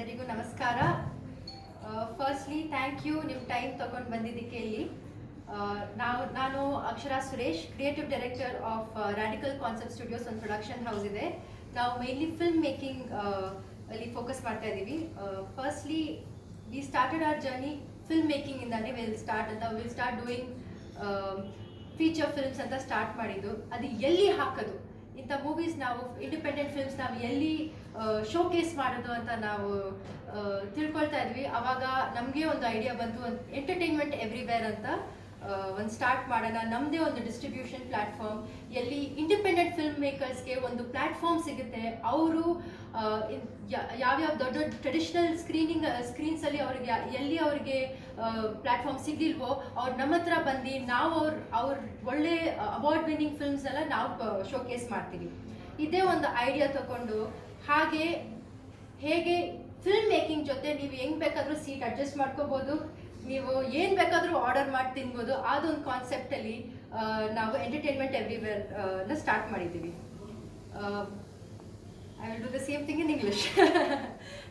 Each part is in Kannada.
ಎಲ್ಲರಿಗೂ ನಮಸ್ಕಾರ. ಫಸ್ಟ್ಲಿ ಥ್ಯಾಂಕ್ ಯು ನಿಮ್ಮ ಟೈಮ್ ತಗೊಂಡು ಬಂದಿದ್ದಕ್ಕೆ ಇಲ್ಲಿ. ನಾವು, ನಾನು Akshara Suresh creative director of radical concept studios ಒಂದು ಪ್ರೊಡಕ್ಷನ್ ಹೌಸ್ ಇದೆ. ನಾವು ಮೇನ್ಲಿ ಫಿಲ್ಮ್ ಮೇಕಿಂಗ್ ಅಲ್ಲಿ ಫೋಕಸ್ ಮಾಡ್ತಾ ಇದ್ದೀವಿ. Firstly we started our journey film ಮೇಕಿಂಗಿಂದಾನೆ will start ಅಂತ will start doing feature films ಅಂತ ಸ್ಟಾರ್ಟ್ ಮಾಡಿದ್ದು. ಅದು ಎಲ್ಲಿ ಹಾಕೋದು? ಇಂಥ ಮೂವೀಸ್ ನಾವು ಇಂಡಿಪೆಂಡೆಂಟ್ ಫಿಲ್ಮ್ಸ್ ನಾವು ಎಲ್ಲಿ ಶೋಕೇಸ್ ಮಾಡೋದು ಅಂತ ನಾವು ತಿಳ್ಕೊಳ್ತಾ ಇದ್ವಿ. ಅವಾಗ ನಮಗೆ ಒಂದು ಐಡಿಯಾ ಬಂತು. ಎಂಟರ್ಟೈನ್ಮೆಂಟ್ ಎವ್ರಿವೇರ್ ಅಂತ ಒಂದು ಸ್ಟಾರ್ಟ್ ಮಾಡೋಣ. ನಮ್ಮದೇ ಒಂದು ಡಿಸ್ಟ್ರಿಬ್ಯೂಷನ್ ಪ್ಲಾಟ್ಫಾರ್ಮ್ ಎಲ್ಲಿ ಇಂಡಿಪೆಂಡೆಂಟ್ ಫಿಲ್ಮ್ ಮೇಕರ್ಸ್ಗೆ ಒಂದು ಪ್ಲಾಟ್ಫಾರ್ಮ್ ಸಿಗುತ್ತೆ. ಅವರು ಯಾವ್ಯಾವ ದೊಡ್ಡ ದೊಡ್ಡ ಟ್ರೆಡಿಷನಲ್ ಸ್ಕ್ರೀನಿಂಗ್ ಸ್ಕ್ರೀನ್ಸಲ್ಲಿ ಅವ್ರಿಗೆ, ಎಲ್ಲಿ ಅವ್ರಿಗೆ ಪ್ಲಾಟ್ಫಾರ್ಮ್ ಸಿಗಿಲ್ವೋ ಅವ್ರು ನಮ್ಮ ಹತ್ರ ಬಂದು ನಾವು ಅವ್ರ ಅವ್ರ ಒಳ್ಳೆ ಅವಾರ್ಡ್ ವಿನ್ನಿಂಗ್ ಫಿಲ್ಮ್ಸ್ ಎಲ್ಲ ನಾವು ಶೋಕೇಸ್ ಮಾಡ್ತೀವಿ. ಇದೇ ಒಂದು ಐಡಿಯಾ ತಗೊಂಡು ಹಾಗೆ ಹೇಗೆ ಫಿಲ್ಮ್ ಮೇಕಿಂಗ್ ಜೊತೆ ನೀವು ಹೆಂಗ್ ಬೇಕಾದರೂ ಸೀಟ್ ಅಡ್ಜಸ್ಟ್ ಮಾಡ್ಕೋಬಹುದು ನೀವು ಏನ್ ಬೇಕಾದ್ರೂ ಆರ್ಡರ್ ಮಾಡಿ ತಿನ್ಬೋದು ಅದೊಂದು ಕಾನ್ಸೆಪ್ಟ್ ಅಲ್ಲಿ ಆ, ನಾವು ಎಂಟರ್ಟೈನ್ಮೆಂಟ್ ಎವ್ರಿವೇರ್ನ ಸ್ಟಾರ್ಟ್ ಮಾಡಿದ್ದೀವಿ I will do the same thing in English.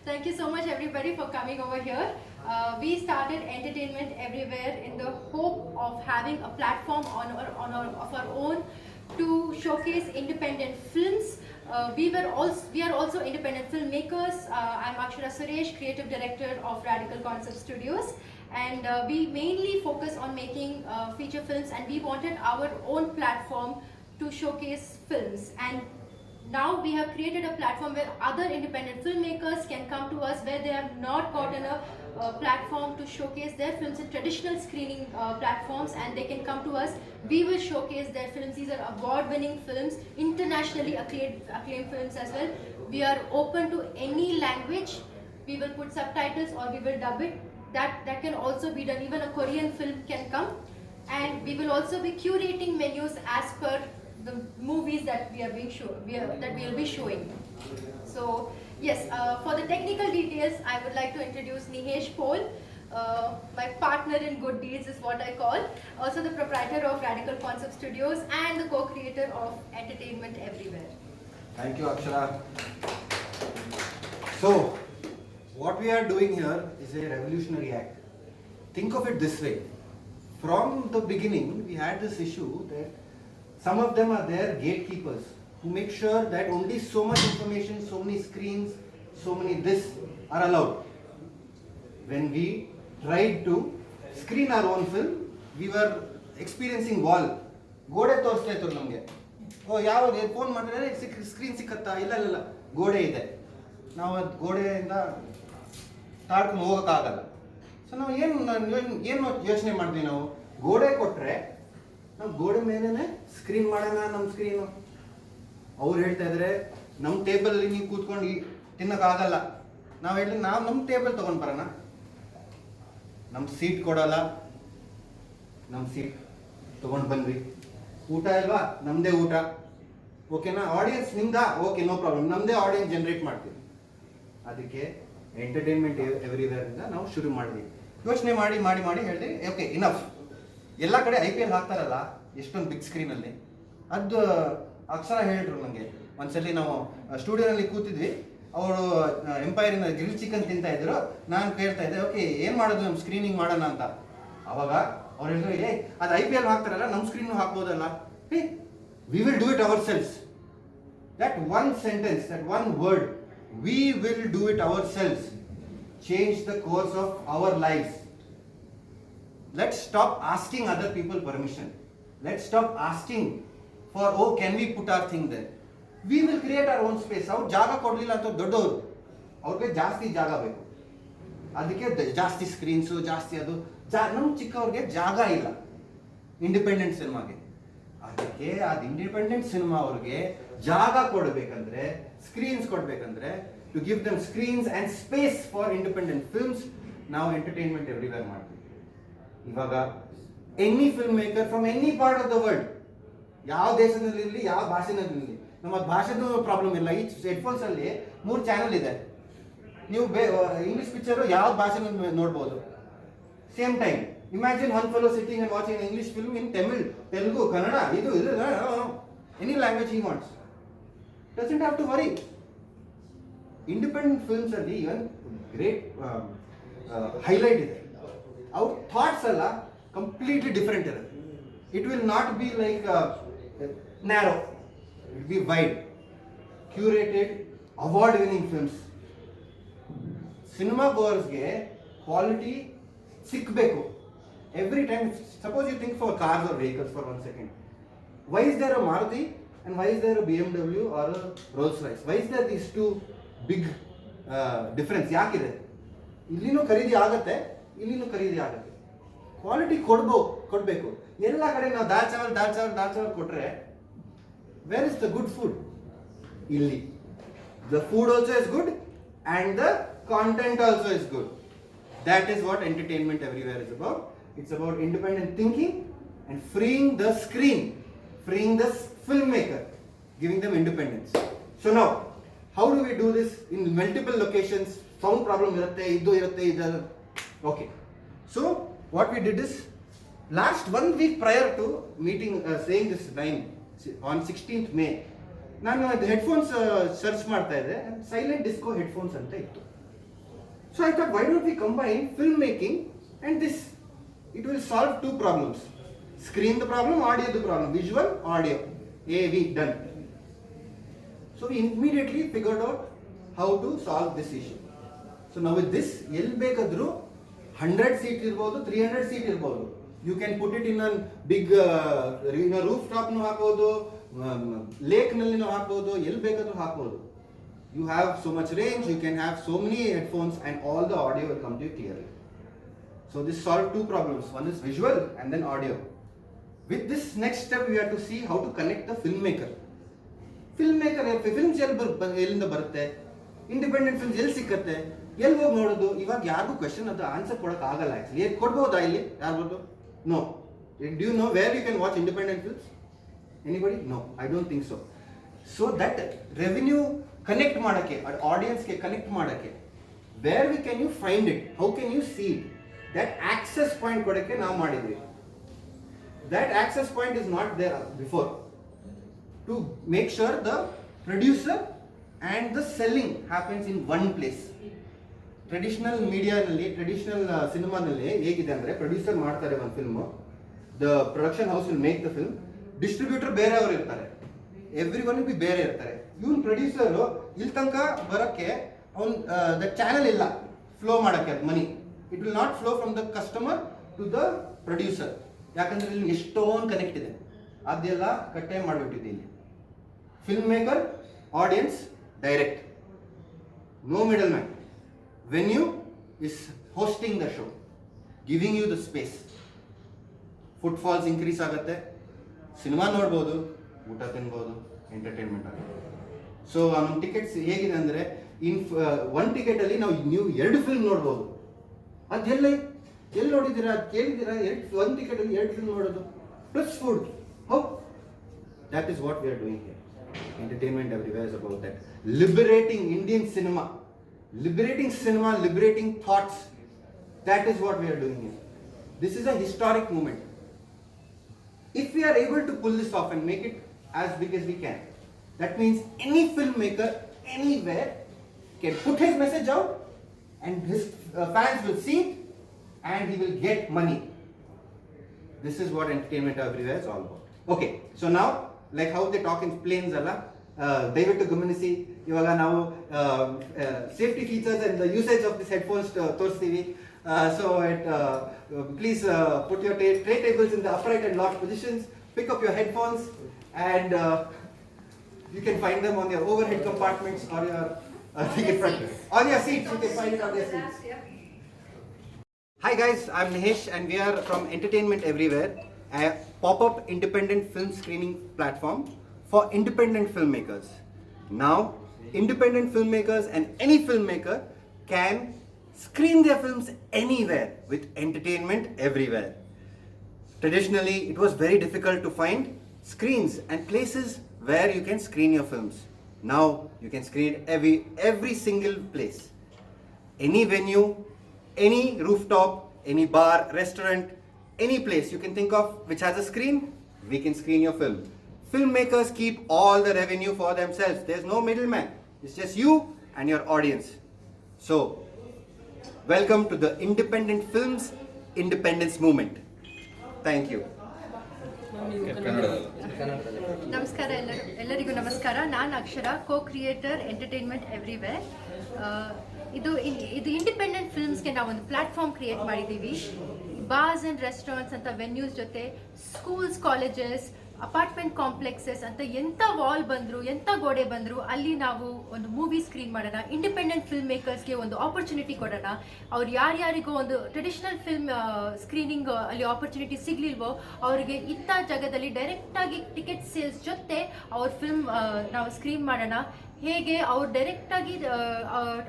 Thank you so much, everybody, for coming over here. Uh, we started entertainment everywhere in the hope of having a platform on our, on our, of our own to showcase independent films. Uh, we were also we are also independent filmmakers. Uh, I'm Akshara Suresh, creative director of Radical Concept Studios, and uh, we mainly focus on making uh, feature films. And we wanted our own platform to showcase films. And now we have created a platform where other independent filmmakers can come to us where they have not gotten a, uh platform to showcase their films in traditional screening uh, platforms and they can come to us. We will showcase their films. These are award winning films internationally acclaimed, acclaimed films as well. We are open to any language. We will put subtitles or we will dub it that that can also be done even a korean film can come and we will also be curating menus as per the movies that we are being show we are, that we will be showing. So yes, uh, for the technical details, I would like to introduce Nihesh Pol. Uh, my partner in good deeds is what I call. Also the proprietor of Radical Concept Studios and the co-creator of Entertainment Everywhere. Thank you, Akshara. So, what we are doing here is a revolutionary act. Think of it this way. From the beginning, we had this issue that some of them are there gatekeepers who make sure that only so much information, so many screens, so many this are allowed. When we tried to screen our own film, we were experiencing wall. ಗೋಡೆ ತೋರಿಸ್ತಾ ಇತ್ತು ನಮಗೆ ಓ ಯಾವಾಗ ಫೋನ್ ಮಾಡಿದ್ರೆ ಸಿಕ್ ಸ್ಕ್ರೀನ್ ಸಿಕ್ಕತ್ತಾ ಇಲ್ಲ ಇಲ್ಲ ಗೋಡೆ ಇದೆ ನಾವು ಅದು ಗೋಡೆಯಿಂದ ತಾಡ್ಕೊಂಡು ಹೋಗೋಕ್ಕಾಗಲ್ಲ. ಸೊ ನಾವು ಏನು ಏನು ಯೋಚನೆ ಮಾಡ್ತೀವಿ ನಾವು? ಗೋಡೆ ಕೊಟ್ಟರೆ ನಾವು ಗೋಡೆ ಮೇಲೇ ಸ್ಕ್ರೀನ್ ಮಾಡೋಣ ನಮ್ಮ ಸ್ಕ್ರೀನು ಅವ್ರು ಹೇಳ್ತಾ ಇದ್ರೆ ನಮ್ಮ ಟೇಬಲಲ್ಲಿ ನೀವು ಕೂತ್ಕೊಂಡು ತಿನ್ನೋಕ್ಕಾಗಲ್ಲ. ನಾವು ಹೇಳಿ, ನಾವು ನಮ್ಮ ಟೇಬಲ್ ತೊಗೊಂಡು ಬರೋಣ. ನಮ್ಮ ಸೀಟ್ ಕೊಡೋಲ್ಲ. ನಮ್ಮ ಸೀಟ್ ತೊಗೊಂಡು ಬಂದ್ವಿ. ಊಟ ಇಲ್ವಾ? ನಮ್ಮದೇ ಊಟ. ಓಕೆನಾ ಆಡಿಯನ್ಸ್ ನಿಮ್ದಾ? ಓಕೆ ನೋ ಪ್ರಾಬ್ಲಮ್ ನಮ್ಮದೇ ಆಡಿಯನ್ಸ್ ಜನರೇಟ್ ಮಾಡ್ತೀವಿ. ಅದಕ್ಕೆ ಎಂಟರ್ಟೈನ್ಮೆಂಟ್ ಎವ್ರಿವೇರಿಂದ ನಾವು ಶುರು ಮಾಡಿದ್ವಿ. ಯೋಚನೆ ಮಾಡಿ ಮಾಡಿ ಮಾಡಿ ಹೇಳಿದೆ ಓಕೆ ಇನಫ್ ಎಲ್ಲ ಕಡೆ ಐ ಪಿ ಎಲ್ ಹಾಕ್ತಾರಲ್ಲ ಎಷ್ಟೊಂದು ಬಿಗ್ ಸ್ಕ್ರೀನಲ್ಲಿ ಅದು ಅಕ್ಷರ ಹೇಳಿದ್ರು ನನಗೆ ಒಂದ್ಸಲಿ ನಾವು ಸ್ಟುಡಿಯೋನಲ್ಲಿ ಕೂತಿದ್ವಿ ಅವರು ಎಂಪೈರಿನ ಗ್ರಿಲ್ ಚಿಕನ್ ತಿಂತಾ ಇದ್ರು. ನಾನು ಕೇಳ್ತಾ ಇದ್ದೆ ಓಕೆ ಏನು ಮಾಡೋದು ನಮ್ಮ ಸ್ಕ್ರೀನಿಂಗ್ ಮಾಡೋಣ ಅಂತ? ಅವಾಗ ಅವ್ರು ಹೇಳಿದ್ರು ಏ ಅದು ಐ ಪಿ ಎಲ್ ಹಾಕ್ತಾರಲ್ಲ ನಮ್ಮ screen ಹಾಕ್ಬೋದಲ್ಲ? We will do it ourselves that one sentence that one word, we will do it ourselves, change the course of our lives. Let's stop asking other people permission. Let's stop asking for, oh, can we put our thing there? We will create our own space. ಅವ್ರು ಜಾಗ ಕೊಡಲಿಲ್ಲ ಅಂತ ದೊಡ್ಡವರು ಅವ್ರಿಗೆ ಜಾಸ್ತಿ ಜಾಗ ಬೇಕು ಅದಕ್ಕೆ ಜಾಸ್ತಿ ಸ್ಕ್ರೀನ್ಸು ಜಾಸ್ತಿ ಅದು ಜಾ ನಮ್ಮ ಚಿಕ್ಕವ್ರಿಗೆ ಜಾಗ ಇಲ್ಲ ಇಂಡಿಪೆಂಡೆಂಟ್ ಸಿನಿಮಾಗೆ ಅದಕ್ಕೆ ಅದು ಇಂಡಿಪೆಂಡೆಂಟ್ ಸಿನಿಮಾ ಅವ್ರಿಗೆ ಜಾಗ ಕೊಡಬೇಕಂದ್ರೆ screens ಕೊಡಬೇಕಂದ್ರೆ to give them screens and space for independent films ನಾವು ಎಂಟರ್ಟೈನ್ಮೆಂಟ್ ಎವ್ರಿವೇರ್ ಮಾಡ್ತೀವಿ. ಇವಾಗ any filmmaker from any part of the world ಯಾವ ದೇಶದಲ್ಲಿ ಇರಲಿ, ಯಾವ ಭಾಷೆನಲ್ಲಿ ಇರಲಿ, ನಮ್ಮ ಭಾಷೆದು ಪ್ರಾಬ್ಲಮ್ ಇಲ್ಲ. ಈ ಹೆಡ್ಫೋನ್ಸ್ ಅಲ್ಲಿ ಮೂರು ಚಾನಲ್ ಇದೆ. ನೀವು ಬೇ ಇಂಗ್ಲಿಷ್ ಪಿಕ್ಚರು ಯಾವ ಭಾಷೆನಲ್ಲಿ ನೋಡ್ಬೋದು. Same time imagine one fellow sitting and watching English film in Tamil Telugu Kannada ಇದು ಇದು any language he wants doesn't have to worry independent films ಅಲ್ಲಿ ಇವನ್ ಗ್ರೇಟ್ ಹೈಲೈಟ್ ಇದೆ. ಅವ್ರ ಥಾಟ್ಸ್ ಎಲ್ಲ ಕಂಪ್ಲೀಟ್ಲಿ ಡಿಫ್ರೆಂಟ್ ಇರುತ್ತೆ it will not be like narrow it be wide curated award winning films cinema ಗೋರ್ಸ್ಗೆ quality ಸಿಕ್ಕಬೇಕು every time suppose you think for cars or vehicles for one second why is there a Maruti and why is there B M W or Rolls Royce Why is there these two big difference difference? ಯಾಕಿದೆ? ಇಲ್ಲಿನೂ ಖರೀದಿ ಆಗತ್ತೆ, ಇಲ್ಲಿನೂ ಖರೀದಿ ಆಗತ್ತೆ. ಕ್ವಾಲಿಟಿ ಕೊಡ್ಬೋ, ಕೊಡಬೇಕು. ಎಲ್ಲ ಕಡೆ ನಾವು ದಾಲ್ ಚಾವಲ್ ದಾಲ್ ಚಾವಲ್ ದಾಲ್ ಚಾವಲ್ ಕೊಟ್ಟರೆ where is the good food ಇಲ್ಲಿ. The food also is good and the content also is good that is what Entertainment Everywhere is about it's about independent thinking and freeing the screen freeing s- filmmaker giving them independence so now how do we do this in multiple locations sound problem irutte iddu irutte okay so what we did is last one week prior to meeting uh, saying this line on 16th may ನಾನು ಹೆಡ್ಫೋನ್ಸ್ ಸರ್ಚ್ ಮಾಡ್ತಾ ಇದ್ದೆ ಸೈಲೆಂಟ್ ಡಿಸ್ಕೋ ಹೆಡ್ಫೋನ್ಸ್ ಅಂತ ಇತ್ತು So I thought, why don't we combine film this? It will solve two problems. Screen the problem, audio the problem. Visual, audio. AV done. So we immediately figured out how to solve this issue. So now with this, ಎಲ್ಲಿ ಬೇಕಾದ್ರೂ ಹಂಡ್ರೆಡ್ ಸೀಟ್ ಇರ್ಬೋದು ತ್ರೀ ಹಂಡ್ರೆಡ್ ಸೀಟ್ ಇರ್ಬೋದು you can put it in an big roof ಟಾಪ್ನು ಹಾಕ್ಬೋದು ಲೇಕ್ನಲ್ಲಿನೂ ಹಾಕ್ಬೋದು ಎಲ್ಲಿ ಬೇಕಾದ್ರೂ ಹಾಕ್ಬೋದು you have so much range, you can have so many headphones and all the audio will come to you clearly. So this solved two problems. One is visual and then audio. With this next step, we have to see how to connect the filmmaker. Filmmaker films ಎಲ್ಲಿ ಬರ್ ಎಲ್ಲಿಂದ ಬರುತ್ತೆ? ಇಂಡಿಪೆಂಡೆಂಟ್ ಫಿಲ್ಮ್ಸ್ ಎಲ್ಲಿ ಸಿಕ್ಕತ್ತೆ? ಎಲ್ಲಿ ಹೋಗಿ ನೋಡೋದು? ಇವಾಗ ಯಾರಿಗೂ ಕ್ವಶನ್ ಅದು ಆನ್ಸರ್ ಕೊಡಕ್ ಆಗಲ್ಲ ಆಕ್ಚುಲಿ ಕೊಡ್ಬೋದಾ ಇಲ್ಲಿ? ಯಾರ್ಬೋದು no do you know where you can watch independent films anybody no I don't think so so that revenue connect ಮಾಡೋಕ್ಕೆ ಆಡಿಯನ್ಸ್ಗೆ ಕನೆಕ್ಟ್ ಮಾಡೋಕ್ಕೆ where we can you find it how can you see that access point ಕೊಡೋಕ್ಕೆ ನಾವು ಮಾಡಿದ್ವಿ. That access point is not there before to make sure the producer and the selling happens in one place traditional ಮೀಡಿಯಾನಲ್ಲಿ traditional ಸಿನಿಮಾನಲ್ಲಿ ಹೇಗಿದೆ ಅಂದರೆ ಪ್ರೊಡ್ಯೂಸರ್ ಮಾಡ್ತಾರೆ ಒಂದು film the production house will make the film distributor ಬೇರೆಯವರು ಇರ್ತಾರೆ. ಎವ್ರಿ ಒನ್ ಬಿ ಬೇರೆ ಇರ್ತಾರೆ. ಇವನ್ ಪ್ರೊಡ್ಯೂಸರು ಇಲ್ಲಿ ತನಕ ಬರೋಕ್ಕೆ ಅವ್ನು ದ ಚಾನಲ್ ಇಲ್ಲ. ಫ್ಲೋ ಮಾಡೋಕ್ಕೆ ಅದು money it will not flow from the customer to the producer ಯಾಕಂದ್ರೆ ಇಲ್ಲಿ ಎಷ್ಟೊಂದು ಕನೆಕ್ಟ್ ಇದೆ. ಅದೆಲ್ಲ ಕಟ್ಟೆ ಮಾಡಿಬಿಟ್ಟಿದೆ ಇಲ್ಲಿ. Filmmaker audience direct no middleman venue is hosting the show giving you the space footfalls increase ಆಗುತ್ತೆ. ಸಿನಿಮಾ ನೋಡ್ಬೋದು, ಊಟ ತಿನ್ಬೋದು ಎಂಟರ್ಟೈನ್ಮೆಂಟ್ ಆಗುತ್ತೆ. ಸೊ ನಮ್ಮ ಟಿಕೆಟ್ಸ್ ಹೇಗಿದೆ ಅಂದರೆ ಇನ್ ಒನ್ ಟಿಕೆಟಲ್ಲಿ ನಾವು ನೀವು ಎರಡು ಫಿಲ್ಮ್ ನೋಡ್ಬೋದು. ಅದೆಲ್ಲ ಎಲ್ಲಿ ನೋಡಿದ್ದೀರಾ ಅದು ಕೇಳಿದ್ದೀರಾ ಎರಡು ಒಂದು ಟಿಕೆಟಲ್ಲಿ ಎರಡು ಫಿಲ್ಮ್ ನೋಡೋದು plus food how that is what we are doing here. Entertainment everywhere is about that. Liberating Indian cinema. Liberating cinema, liberating thoughts. That is what we are doing here. This is a historic moment. If we are able to pull this off and make it as big as we can, that means any filmmaker anywhere can put his message out and his uh, fans will see it and he will get money. This is what entertainment everywhere is all about. Okay, so now, like how they talk in planes ಅಲ್ಲ uh, ದಯವಿಟ್ಟು ಗಮನಿಸಿ ಇವಾಗ ನಾವು safety features and usage of this headphones ತೋರಿಸ್ತೀವಿ so it please put your tray tables in the upright and lock positions pick up your headphones and you can find them on your overhead compartments or your uh, ticket front. On your seats, you can find it on your seats. Hi guys, I'm Nihesh and we are from Entertainment Everywhere, a pop-up independent film screening platform for independent filmmakers. Now, independent filmmakers and any filmmaker can screen their films anywhere with entertainment everywhere. Traditionally, it was very difficult to find screens and places where you can screen your films. Now you can screen every every single place any venue, any rooftop, any bar, restaurant, any place you can think of which has a screen, we can screen your film. Filmmakers keep all the revenue for themselves. There's no middleman. It's just you and your audience. So, welcome to the Independent Films Independence Movement. Thank you. ನಮಸ್ಕಾರ ಎಲ್ಲರೂ ಎಲ್ಲರಿಗೂ ನಮಸ್ಕಾರ ನಾನು Akshara co creator entertainment everywhere ಇದು ಇದು ಇಂಡಿಪೆಂಡೆಂಟ್ ಫಿಲ್ಮ್ಸ್ಗೆ ನಾವು ಒಂದು ಪ್ಲಾಟ್ಫಾರ್ಮ್ ಕ್ರಿಯೇಟ್ ಮಾಡಿದ್ದೀವಿ. ಬಾರ್ಸ್ ಆ್ಯಂಡ್ ರೆಸ್ಟೋರೆಂಟ್ಸ್ ಅಂತ ವೆನ್ಯೂಸ್ ಜೊತೆ ಸ್ಕೂಲ್ಸ್ ಕಾಲೇಜಸ್ ಅಪಾರ್ಟ್ಮೆಂಟ್ ಕಾಂಪ್ಲೆಕ್ಸಸ್ ಅಂತ ಎಂಥ ವಾಲ್ ಬಂದರೂ, ಎಂಥ ಗೋಡೆ ಬಂದರೂ, ಅಲ್ಲಿ ನಾವು ಒಂದು ಮೂವಿ ಸ್ಕ್ರೀನ್ ಮಾಡೋಣ ಇಂಡಿಪೆಂಡೆಂಟ್ ಫಿಲ್ಮ್ ಮೇಕರ್ಸ್ಗೆ ಒಂದು ಆಪರ್ಚುನಿಟಿ ಕೊಡೋಣ. ಅವ್ರು ಯಾರ್ಯಾರಿಗೂ ಒಂದು ಟ್ರೆಡಿಷನಲ್ ಫಿಲ್ಮ್ ಸ್ಕ್ರೀನಿಂಗ್ ಅಲ್ಲಿ ಆಪರ್ಚುನಿಟಿ ಸಿಗಲಿಲ್ವೋ, ಅವರಿಗೆ ಇಂಥ ಜಾಗದಲ್ಲಿ ಡೈರೆಕ್ಟಾಗಿ ಟಿಕೆಟ್ ಸೇಲ್ಸ್ ಜೊತೆ ಅವ್ರ ಫಿಲ್ಮ್ ನಾವು ಸ್ಕ್ರೀನ್ ಮಾಡೋಣ. ಹೇಗೆ ಅವ್ರು ಡೈರೆಕ್ಟಾಗಿ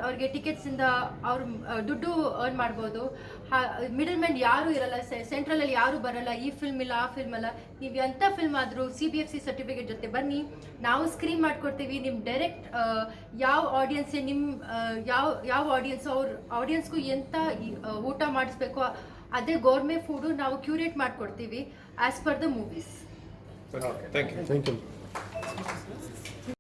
ಅವ್ರಿಗೆ ಟಿಕೆಟ್ಸಿಂದ ಅವ್ರು ದುಡ್ಡು ಅರ್ನ್ ಮಾಡ್ಬೋದು. ಮಿಡಲ್ ಮ್ಯಾನ್ ಯಾರೂ ಇರಲ್ಲ ಸೆಂಟ್ರಲಲ್ಲಿ ಯಾರೂ ಬರಲ್ಲ ಈ ಫಿಲ್ಮ್ ಇಲ್ಲ ಆ ಫಿಲ್ಮ್ ಅಲ್ಲ. ನೀವು ಎಂಥ ಫಿಲ್ಮ್ ಆದರೂ C B F C certificate ಜೊತೆ ಬನ್ನಿ. ನಾವು ಸ್ಕ್ರೀನ್ ಮಾಡ್ಕೊಡ್ತೀವಿ ನಿಮ್ಮ ಡೈರೆಕ್ಟ್ ಯಾವ ಆಡಿಯನ್ಸ್ ನಿಮ್ಮ ಯಾವ ಯಾವ ಆಡಿಯನ್ಸ್ ಅವ್ರ ಆಡಿಯನ್ಸ್ಗೂ ಎಂಥ ಊಟ ಮಾಡಿಸ್ಬೇಕು ಅದೇ ಗೋರ್ಮೆ ಫುಡು ನಾವು ಕ್ಯೂರೇಟ್ ಮಾಡಿಕೊಡ್ತೀವಿ as per the movies thank you.